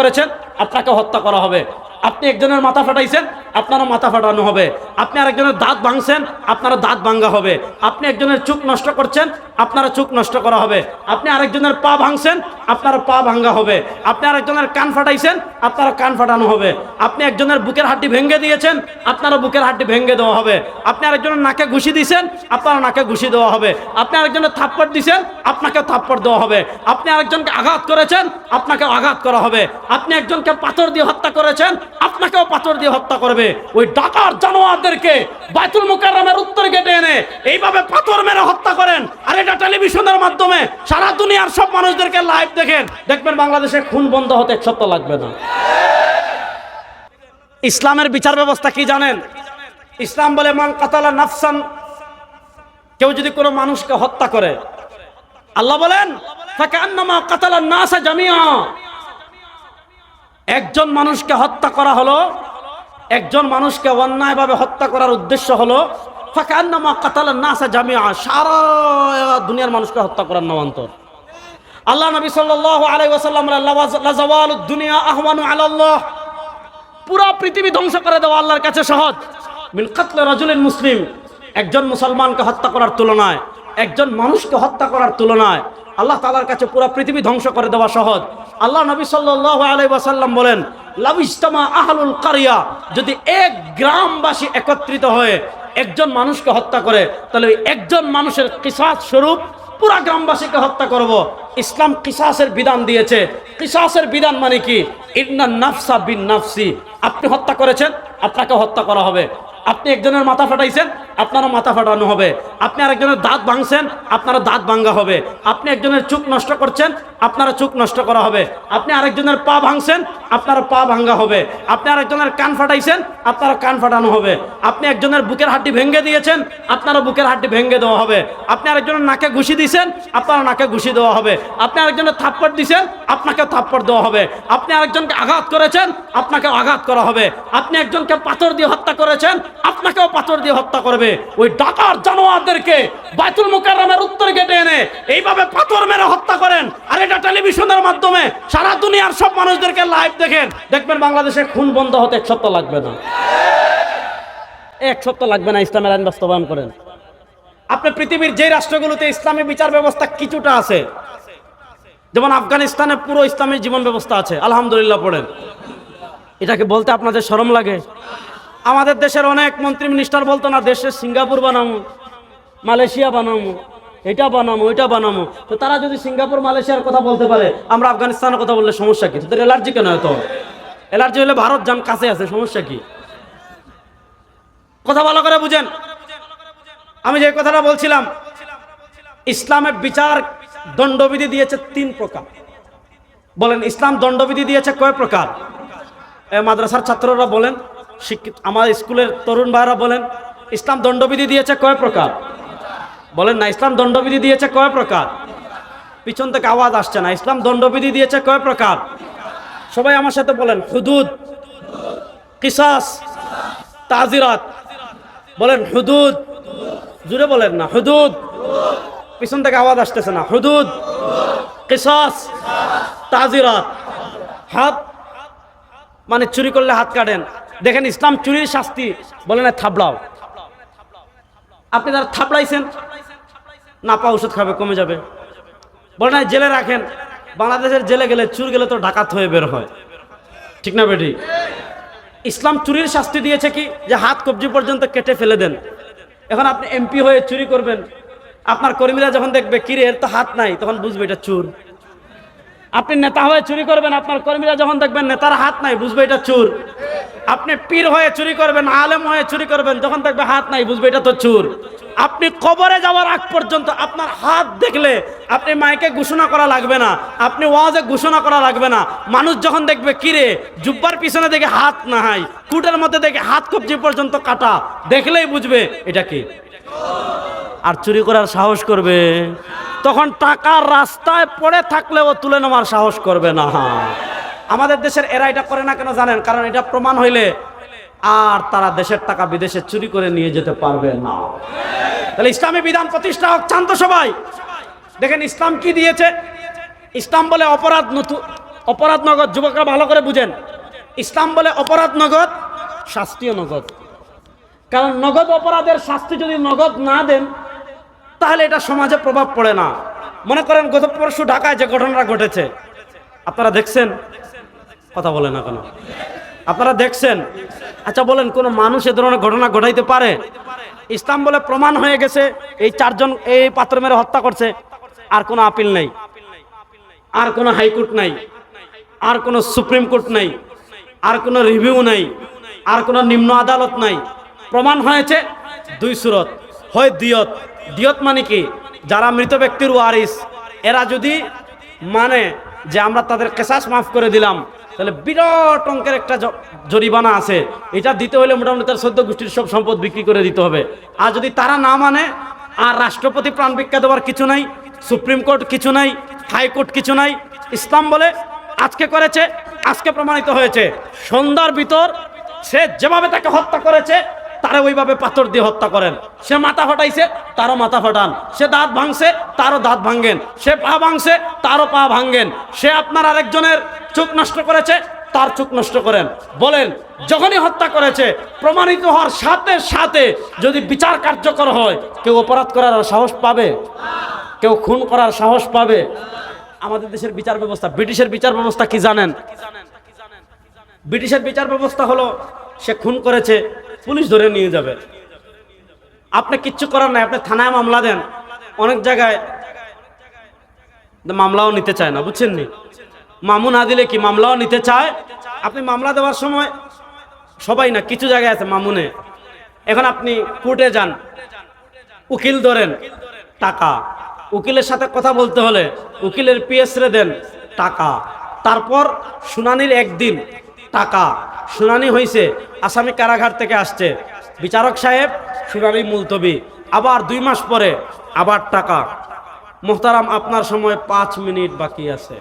করেছেন আর তাকে হত্যা করা হবে। আপনি একজনের মাথা ফাটাইছেন, আপনারও মাথা ফাটানো হবে। আপনি আরেকজনের দাঁত ভাঙছেন, আপনারও দাঁত ভাঙ্গা হবে। আপনি একজনের চোখ নষ্ট করছেন আপনারা চোখ নষ্ট করা হবে। আপনি আরেকজনের পা ভাঙছেন আপনার পা ভাঙ্গা হবে। আপনি আরেকজনের কান ফাটাইছেন, আপনারও কান ফাটানো হবে। আপনি একজনের বুকের হাড্ডি ভেঙে দিয়েছেন, আপনারও বুকের হাড্ডি ভেঙে দেওয়া হবে। আপনি আরেকজনের নাকে ঘুষি দিয়েছেন আপনারও নাকে ঘুষি দেওয়া হবে। আপনি আরেকজনের থাপ্পড় দিয়েছেন আপনাকে থাপ্পড় দেওয়া হবে। আপনি আরেকজনকে আঘাত করেছেন আপনাকে আঘাত করা হবে। আপনি একজনকে পাথর দিয়ে হত্যা করেছেন আপনাকেও পাথর দিয়ে হত্যা করবে। ওই ডাকার জানোয়ারদেরকে বাইতুল মুকাররমের উত্তর গেটে এনে এইভাবে পাথর মেরে হত্যা করেন। আর এটা টেলিভিশনের মাধ্যমে সারা দুনিয়ার সব মানুষদেরকে লাইভ দেখেন। দেখবেন বাংলাদেশে খুন বন্ধ হতে এক লাগবে না। ইসলামের বিচার ব্যবস্থা কি জানেন? ইসলাম বলে, মান কাতালা নাফসান কেউ যদি কোনো মানুষকে হত্যা করে। আল্লাহ বলেন তাকে আন্নামা কাতালা নাসা জামিয়া একজন মানুষকে হত্যা করা হলো, একজন মানুষকে অন্যায়ভাবে হত্যা করার উদ্দেশ্য হলো জামিয়া দুনিয়ার মানুষকে হত্যা করার নামান্তর। আল্লাহ দুনিয়া পুরো পৃথিবী ধ্বংস করে দেওয়া আল্লাহর কাছে মিন মুসলিম, একজন মুসলমানকে হত্যা করার তুলনায় একজন মানুষকে হত্যা করার তুলনায় আল্লাহ তালার কাছে পুরো পৃথিবী ধ্বংস করে দেওয়া সহজ। আল্লাহ নবী সাল্লাল্লাহু আলাইসাল্লাম বলেন লাভিস্তমা আহলুল কারিয়া যদি এক গ্রামবাসী একত্রিত হয়ে একজন মানুষকে হত্যা করে, তাহলে একজন মানুষের কিসাদ স্বরূপ পুরা গ্রামবাসীকে হত্যা করব। ইসলাম কিসাসের বিধান দিয়েছে। কিসাসের বিধান মানে কি? ইন্না নাফসা বিন নাফসি। আপনি হত্যা করেছেন, আপনাকে হত্যা করা হবে। আপনি একজনের মাথা ফাটাইছেন, আপনারও মাথা ফাটানো হবে। আপনি আরেকজনের দাঁত ভাঙছেন, আপনারও দাঁত ভাঙ্গা হবে। আপনি একজনের চোখ নষ্ট করছেন, আপনারও চোখ নষ্ট করা হবে। আপনি আরেকজনের পা ভাঙছেন, আপনারও পা ভাঙ্গা হবে। আপনি আরেকজনের কান ফাটাইছেন, আপনারও কান ফাটানো হবে। আপনি একজনের বুকের হাড্ডি ভেঙে দিয়েছেন, আপনারও বুকের হাড্ডি ভেঙে দেওয়া হবে। আপনি আরেকজনের নাকে ঘুষি দিয়েছেন আপনারও নাকে ঘুষি দেওয়া হবে। আপনি আরেকজনের থাপ্পড় দিয়েছেন আপনাকেও থাপ্পড় দেওয়া হবে। আপনি আরেকজনকে আঘাত করেছেন, আপনাকেও আঘাত করা হবে। আপনি একজনকে পাথর দিয়ে হত্যা করেছেন, আপনাকেও পাথর দিয়ে হত্যা করবে। ওই ডাকার জানোয়ারদেরকে বাইতুল মুকাররমের উত্তর গেটে এনে এইভাবে পাথর মেরে হত্যা করেন। আর এটা টেলিভিশনের মাধ্যমে সারা দুনিয়ার সব মানুষদেরকে লাইভ দেখেন। দেখবেন বাংলাদেশে খুন বন্ধ হতে এক সপ্তাহ লাগবে না। এক সপ্তাহ লাগবে না ইসলামের আইন বাস্তবায়ন করেন। আপনি পৃথিবীর যে রাষ্ট্রগুলোতে ইসলামী বিচার ব্যবস্থা কিছুটা আছে যেমন আফগানিস্তানে পুরো ইসলামী জীবন ব্যবস্থা আছে, আলহামদুলিল্লাহ পড়েন। এটাকে বলতে আপনাদের শরম লাগে। আমাদের দেশের অনেক মন্ত্রী মিনিস্টার বলতো না দেশের সিঙ্গাপুর বানামো, মালয়েশিয়া বানামো, এটা বানামো, ওইটা বানামো। তো তারা যদি সিঙ্গাপুর, মালয়েশিয়ার কথা বলতে পারে, আমরা আফগানিস্তানের কথা বললে সমস্যা কি? তোদের অ্যালার্জি কেন হতো অ্যালার্জি হলে ভারত যান কাছে আছে, সমস্যা কি? কথা ভালো করে বুঝেন। আমি যে কথাটা বলছিলাম, ইসলামের বিচার দণ্ডবিধি দিয়েছে তিন প্রকার। বলেন, ইসলাম দণ্ডবিধি দিয়েছে কয় প্রকার? মাদ্রাসার ছাত্ররা বলেন, শিক্ষিত, আমার স্কুলের তরুণ ভাইরা বলেন, ইসলাম দণ্ডবিধি দিয়েছে কয় প্রকার? বলেন, না, ইসলাম দণ্ডবিধি দিয়েছে কয় প্রকার? পিছন থেকে আওয়াজ আসছে না, ইসলাম দণ্ডবিধি দিয়েছে কয় প্রকার? সবাই আমার সাথে বলেন, হুদুদ, কিসাস, তাজিরাত। বলেন, হুদুদ, জুড়ে বলেন না, হুদুদ। পিছন থেকে আওয়াজ আসতেছে না। হুদুদ, কিসাস, তাজিরাত, হাত মানে চুরি করলে হাত কাটেন। দেখেন ইসলাম চুরির শাস্তি বলে না থাবড়াও আপনি তারা থাবড়াইছেন না পা ওষুধ খাবে, কমে যাবে। বলে না, জেলে রাখেন। বাংলাদেশের জেলে গেলে চুর গেলে তো ডাকাত হয়ে বের হয়। ঠিক না বেটি? ইসলাম চুরির শাস্তি দিয়েছে কি? যে হাত কবজি পর্যন্ত কেটে ফেলে দেন। এখন আপনি এমপি হয়ে চুরি করবেন। আপনার কর্মীরা যখন দেখবে, কিরে, এর তো হাত নাই, তখন বুঝবে এটা চুর। আপনি নেতা হয়ে চুরি করবেন, আপনার কর্মীরা যখন দেখবেন, নেতার হাত নাই, বুঝবে এটা চুর। আপনি পীর হয়ে চুরি করবেন, আলেম হয়ে চুরি করবেন, যখন দেখবে হাত নাই, বুঝবে এটা তো চুর। আপনি কবরে যাওয়ার আগ পর্যন্ত আপনার হাত দেখলে আপনি মাইকে ঘোষণা করা লাগবে না, আপনি ওয়াজে ঘোষণা করা লাগবে না। মানুষ যখন দেখবে, কিরে, জুব্বার পিছনে দেখে হাত না হয় কুটের মধ্যে দেখে হাত কবজি পর্যন্ত কাটা, দেখলেই বুঝবে এটা কি। আর চুরি করার সাহস করবে। তখন টাকার রাস্তায় পড়ে থাকলেও তুলে নেওয়ার সাহস করবে না। আমাদের দেশের এরা এটা করে না কেন জানেন? কারণ এটা প্রমাণ হইলে আর তারা দেশের টাকা বিদেশে চুরি করে নিয়ে যেতে পারবে না। তাহলে ইসলামী বিধান প্রতিষ্ঠা হোক, চান তো সবাই। দেখেন ইসলাম কি দিয়েছে? ইসলাম বলে অপরাধ নতুন অপরাধ নগদ। যুবকরা ভালো করে বুঝেন। ইসলাম বলে অপরাধ নগদ, শাস্তিও নগদ। কারণ নগদ অপরাধের শাস্তি যদি নগদ না দেন তাহলে এটা সমাজে প্রভাব পড়ে না। মনে করেন গত পরশু ঢাকায় যে ঘটনাটা ঘটেছে। আপনারা দেখছেন? কথা বলে না কেন? আপনারা দেখছেন? আচ্ছা বলেন, কোন মানুষ এ ধরনের ঘটনা ঘটাইতে পারে? ইসলাম বলে প্রমাণ হয়ে গেছে, এই চারজন এই পাত্র মেরে হত্যা করছে, আর কোনো আপিল নেই। আর কোনো হাইকোর্ট নাই। আর কোনো সুপ্রিম কোর্ট নাই। আর কোনো রিভিউ নাই। আর কোনো নিম্ন আদালত নাই। প্রমাণ হয়েছে দুই সুরত, হয় দিয়ত। দিয়ত মানে কি? যারা মৃত ব্যক্তির ওয়ারিস, এরা যদি মানে যে আমরা তাদের কেসাস মাফ করে দিলাম, তাহলে বিরাট অঙ্কের একটা জরিমানা আছে। এটা দিতে হলে মোটামুটি তার সদ্য গোষ্ঠীর সব সম্পদ বিক্রি করে দিতে হবে। আর যদি তারা না মানে আর রাষ্ট্রপতি প্রাণ ভিক্ষা দেওয়ার কিছু নাই, সুপ্রিম কোর্ট কিছু নাই, হাইকোর্ট কিছু নাই, ইসলাম বলে আজকে করেছে, আজকে প্রমাণিত হয়েছে। সন্ধ্যার ভিতর সে যেভাবে তাকে হত্যা করেছে তারা ওইভাবে পাথর দিয়ে হত্যা করেন। সে মাথা ফাটাইছে, তারও মাথা ফাটান। সে দাঁত ভাঙছে, তারও দাঁত ভাঙ্গেন সে পা ভাঙছে, তারও পা ভাঙ্গেন সে আপনার আরেকজনের চোখ নষ্ট করেছে, তার চোখ নষ্ট করেন। বলেন, যখনই হত্যা করেছে, প্রমাণিত হওয়ার সাথে সাথে যদি বিচার কার্যকর হয়, কেউ অপরাধ করার সাহস পাবে? কেউ খুন করার সাহস পাবে? আমাদের দেশের বিচার ব্যবস্থা, ব্রিটিশের বিচার ব্যবস্থা কি জানেন? ব্রিটিশের বিচার ব্যবস্থা হলো, সে খুন করেছে পুলিশ ধরে নিয়ে যাবে। আপনি কিচ্ছু করার নাই, আপনি থানায় মামলা দেন। অনেক জায়গায় মামলাও নিতে চায় না বুঝছেন নি মামু না দিলে কি মামলাও নিতে চায়? আপনি মামলা দেওয়ার সময় সবাই না, কিছু জায়গায় আছে মামুনে। এখন আপনি কোর্টে যান, উকিল ধরেন, টাকা। উকিলের সাথে কথা বলতে হলে উকিলের পিএস রে দেন, টাকা। তারপর শুনানির একদিন টাকা। শুনানি হয়েছে আসামি কারাগার থেকে আসছে। বিচারক সাহেব, শুনানি মুলতবি। আবার দুই মাস পরে আবার টাকা। মোহতারাম, আপনার সময় পাঁচ মিনিট বাকি আছে।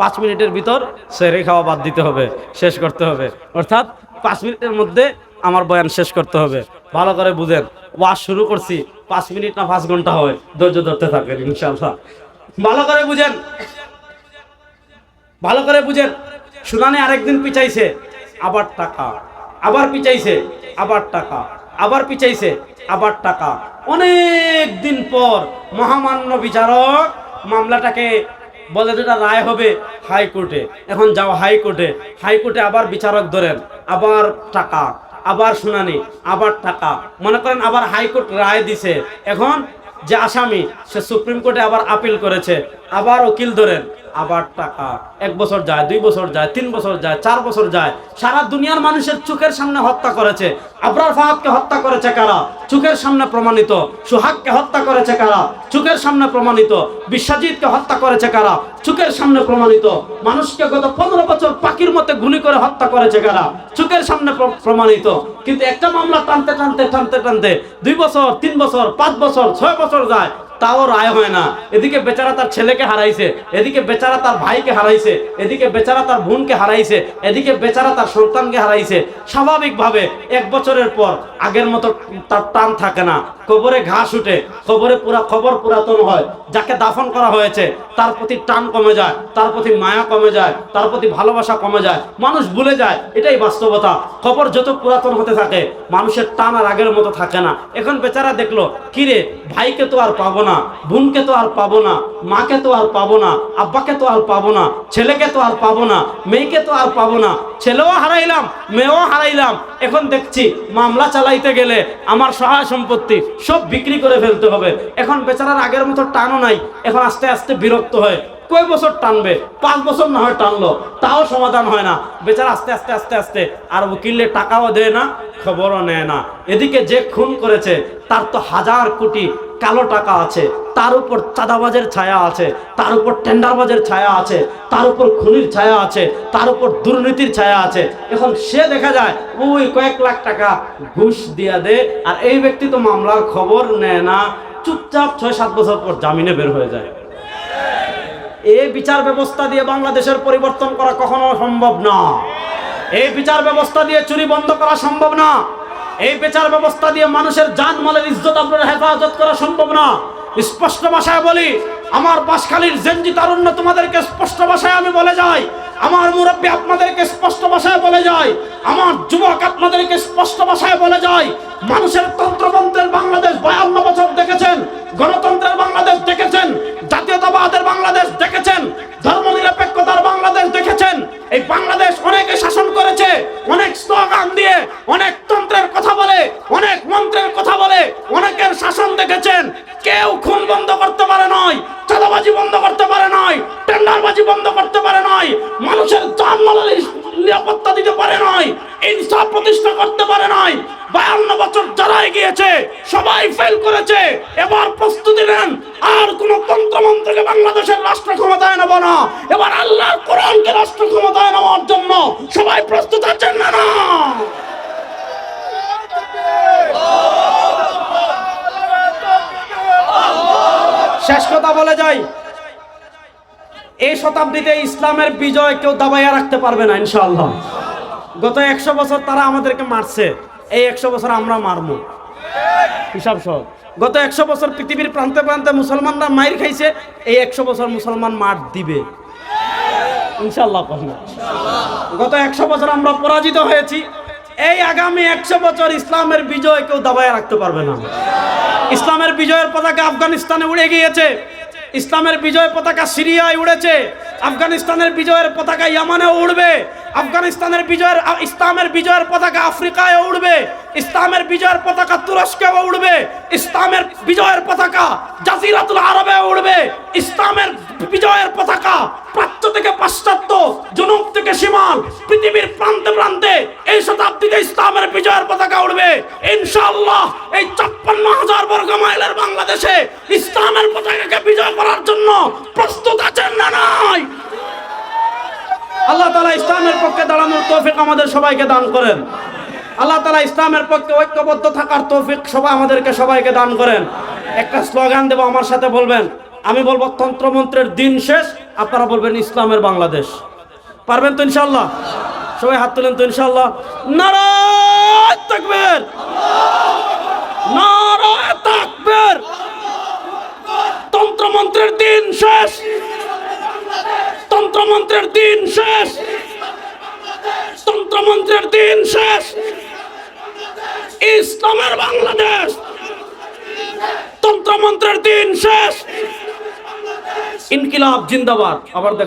পাঁচ মিনিটের ভিতর সেরে খাওয়া বাদ দিতে হবে, শেষ করতে হবে। অর্থাৎ পাঁচ মিনিটের মধ্যে আমার বয়ান শেষ করতে হবে। ভালো করে বুঝেন, ওয়াজ শুরু করছি, পাঁচ মিনিট না পাঁচ ঘণ্টা হয়। ধৈর্য ধরতে থাকেন ইনশাল্লাহ ভালো করে বুঝেন, ভালো করে বুঝেন। শুনানি আরেকদিন পিছাইছে, আবার টাকা। আবার পিছাইছে, আবার টাকা। আবার পিছাইছে, আবার টাকা। অনেক দিন পর মহামান্য বিচারক মামলাটাকে বলে যেটা রায় হবে হাইকোর্টে। এখন যাও হাইকোর্টে। হাইকোর্টে আবার বিচারক ধরেন, আবার টাকা, আবার শুনানি, আবার টাকা। মনে করেন আবার হাইকোর্ট রায় দিছে। এখন যে আসামি, সে সুপ্রিম কোর্টে আবার আপিল করেছে। আবার উকিল ধরেন, আবার টাকা। এক বছর যায়, দুই বছর যায়, তিন বছর যায়, চার বছর যায়। সারা দুনিয়ার মানুষের চোখের সামনে হত্যা করেছে। আবরার ফাহাদকে হত্যা করেছে কারা? চোখের সামনে প্রমাণিত। সুহাগকে হত্যা করেছে কারা? চোখের সামনে প্রমাণিত। বিশ্বজিৎকে হত্যা করেছে কারা? চোখের সামনে প্রমাণিত। মানুষকে গত পনেরো বছর পাখির মতে গুলি করে হত্যা করেছে কারা? চোখের সামনে প্রমাণিত। কিন্তু একটা মামলা টানতে টানতে টানতে টানতে দুই বছর, তিন বছর, পাঁচ বছর, ছয় বছর যায়। তাও রায় হয় না। এদিকে বেচারা তার ছেলেকে হারাইছে, এদিকে বেচারা তার ভাইকে হারাইছে, এদিকে বেচারা তার বোনকে হারাইছে, এদিকে বেচারা তার সন্তানকে হারাইছে। স্বাভাবিকভাবে এক বছরের পর আগের মতো তার টান থাকে না। কবরে ঘাস উঠে, কবরে পুরা খবর পুরাতন হয়। যাকে দাফন করা হয়েছে, তার প্রতি টান কমে যায়, তার প্রতি মায়া কমে যায়, তার প্রতি ভালোবাসা কমে যায়। মানুষ ভুলে যায়, এটাই বাস্তবতা। খবর যত পুরাতন হতে থাকে, মানুষের টান আর আগের মতো থাকে না। এখন বেচারা দেখল, কিরে, ভাইকে তো আর পাবো না। বোনকে তো আর পাবো না, মাকে তো আর পাবো না, আব্বাকে তো আর পাবো না, ছেলেকে তো আর পাবো না, মেয়েকে তো আর পাবো না, ছেলেও হারাইলাম, মেয়েও হারাইলাম। এখন দেখছি মামলা চালাইতে গেলে আমার সহায় সম্পত্তি সব বিক্রি করে ফেলতে হবে। এখন বেচারার আগের মতো টানও নাই, এখন আস্তে আস্তে বিরক্ত হয়। কয় বছর টানবে? পাঁচ বছর না হয় টানলো, তাও সমাধান হয় না। বেচারা আস্তে আস্তে আস্তে আস্তে আর উকিলে টাকাও দেয় না, খবরও নেয় না। এদিকে যে খুন করেছে, তার তো হাজার কোটি কালো টাকা আছে, তার উপর চাঁদাবাজের ছায়া আছে, তার উপর টেন্ডারবাজের ছায়া আছে, তার উপর খুনির ছায়া আছে, তার উপর দুর্নীতির ছায়া আছে। এখন সে দেখা যায়, ওই কয়েক লাখ টাকা ঘুষ দিয়া দে, আর এই ব্যক্তি তো মামলার খবর নেয় না। চুপচাপ ছয় সাত বছর পর জামিনে বের হয়ে যায়। এই বিচার ব্যবস্থা দিয়ে বাংলাদেশের পরিবর্তন করা কখনো সম্ভব না। এই বিচার ব্যবস্থা দিয়ে চুরি বন্ধ করা সম্ভব না। এই বিচার ব্যবস্থা দিয়ে মানুষের জান মালের ইজ্জত আপনার হেফাজত করা সম্ভব না। স্পষ্ট ভাষায় বলি, আমার বাসখালীর জেনজি তারুণ্য তোমাদেরকে স্পষ্ট ভাষায় আমি বলে যাই, আমার মুরব্বী আপনাদেরকে স্পষ্ট ভাষায় বলে যায় আমার যুবক আপনাদেরকে স্পষ্ট ভাষায় বলে যায় মানুষের তন্ত্রমন্ত্রের বাংলাদেশ বায়ান্ন বছর দেখেছেন, গণতন্ত্রের বাংলাদেশ দেখেছেন, জাতীয়তাবাদের বাংলাদেশ দেখেছেন, ধর্মনিরপেক্ষতার বাংলাদেশ দেখেছেন। এই বাংলাদেশ অনেকে শাসন করেছে, অনেক স্লোগান দিয়ে, অনেক তন্ত্রের কথা বলে, অনেক মন্ত্রের কথা বলে, অনেকের শাসন দেখেছেন। কেউ খুন বন্ধ করতে পারে নয় চাঁদাবাজি বন্ধ করতে পারে নয় টেন্ডারবাজি বন্ধ করতে পারে নয় মানুষের নিরাপত্তা দিতে পারে নয় ইনসাফ প্রতিষ্ঠা করতে পারে নয় বায়ান্ন বছর যারা এগিয়েছে, সবাই ফেল করেছে। কোরআনকে রাষ্ট্র ক্ষমতায় নেওয়ার জন্য সবাই প্রস্তুত আছেন না না? শেষ কথা বলে যাই। এই শতাব্দীতে ইসলামের বিজয় কেউ দাবাইয়া রাখতে পারবে না, ইনশাআল্লাহ। গত একশো বছর তারা আমাদেরকে মারছে, এই একশো বছর আমরা মারবো। হিসাব সহ। গত একশো বছর পৃথিবীর প্রান্তে প্রান্তে মুসলমানরা মাইর খাইছে, এই একশো বছর মুসলমান মার দিবে। ইনশাল্লাহ গত একশো বছর আমরা পরাজিত হয়েছি। এই আগামী একশো বছর ইসলামের বিজয় কেউ দাবায় রাখতে পারবে না। ইসলামের বিজয়ের পতাকা আফগানিস্তানে উড়ে গিয়েছে। ইসলামের বিজয় পতাকা সিরিয়ায় উড়েছে। আফগানিস্তানের বিজয়ের পতাকা ইয়ামানেও উড়বে। আফগানিস্তানের বিজয়ের, ইসলামের বিজয়ের পতাকা আফ্রিকায় উড়বে। ইসলামের বিজয়ের পতাকা তুরস্কেও উড়বে। ইসলামের বিজয়ের পতাকা জাজিরাতুল আরবে উড়বে। ইসলামের বিজয়ের পতাকা, প্রাচ্য থেকে পাশ্চাত্য, জনক থেকে সীমাল, পৃথিবীর প্রান্তে প্রান্তে এই শতাব্দীতে ইসলামের বিজয়ের পতাকা উঠবে ইনশাআল্লাহ এই ছাপ্পান্ন হাজার বর্গ মাইলের বাংলাদেশে ইসলামের পতাকাকে বিজয় করার জন্য প্রস্তুত আছেন না নাই? আল্লাহ তালা ইসলামের পক্ষে দাঁড়ানোর তৌফিক আমাদের সবাইকে দান করেন। আল্লাহ তালা ইসলামের পক্ষে ঐক্যবদ্ধ থাকার তৌফিক সবাই আমাদেরকে সবাইকে দান করেন। একটা স্লোগান দেবো, আমার সাথে বলবেন আমি বলব তন্ত্রমন্ত্রের দিন শেষ, আপনারা বলবেন ইসলামের বাংলাদেশ। পারবেন তো ইনশাল্লাহ সবাই হাত তুলেন তো ইনশাল্লাহ নারায় তাকবীর! নারায় তাকবীর! তন্ত্রমন্ত্রের দিন শেষ! তন্ত্রমন্ত্রের দিন শেষ! তন্ত্রমন্ত্রের দিন শেষ! ইসলামের বাংলাদেশ! তন্ত্রমন্ত্রের দিন শেষ! ইনকিলাব জিন্দাবাদ আবার দেখ